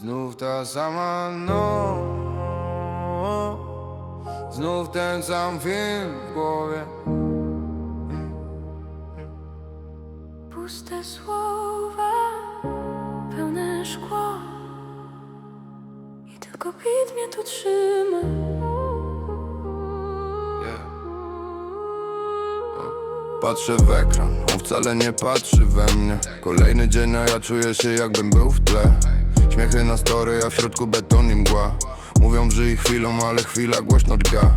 Znów ta sama noc. Znów ten sam film w głowie. Puste słowa, pełne szkło. I tylko bit mnie tu trzyma. Yeah. Patrzę w ekran, on wcale nie patrzy we mnie. Kolejny dzień, a ja czuję się jakbym był w tle Śmiechy na story, a w środku beton i mgła. Mówią, że ich chwilą, ale chwila głośno drga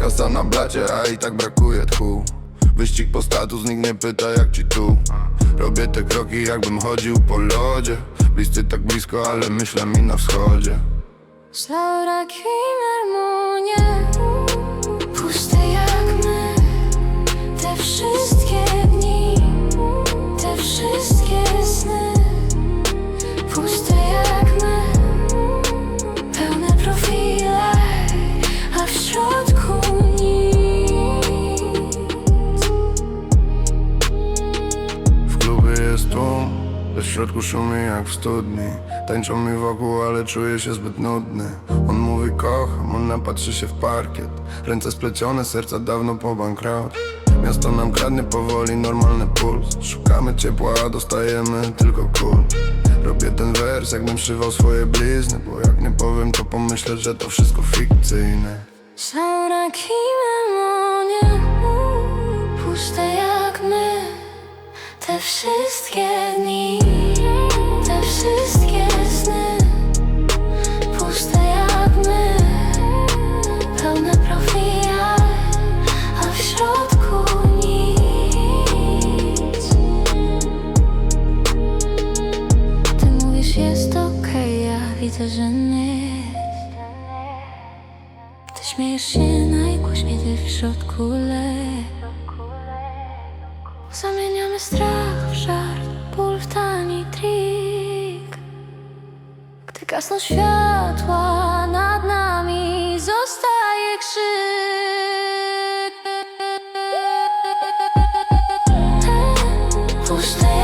Kasa na blacie, a i tak brakuje tchu. Wyścig po status, nikt nie pyta jak ci tu. Robię te kroki jakbym chodził po lodzie. Bliscy tak blisko, ale myślę mi na wschodzie. I w środku szumi jak w studni. Tańczą mi wokół, ale czuję się zbyt nudny. On mówi kocham, ona patrzy się w parkiet. Ręce splecione, serca dawno po bankrot. Miasto nam kradnie powoli normalny puls. Szukamy ciepła, dostajemy tylko kul. Robię ten wers, jakbym szywał swoje blizny Bo jak nie powiem, to pomyślę, że to wszystko fikcyjne. Zaurak i harmonie Puste jak my. Te wszystkie dni widzę, że nie. Ty śmiejesz się najgłośniej, ty w środku Zamieniamy strach w żart, ból w tani trik. Gdy gasną światła nad nami, zostaje krzyk. Te puste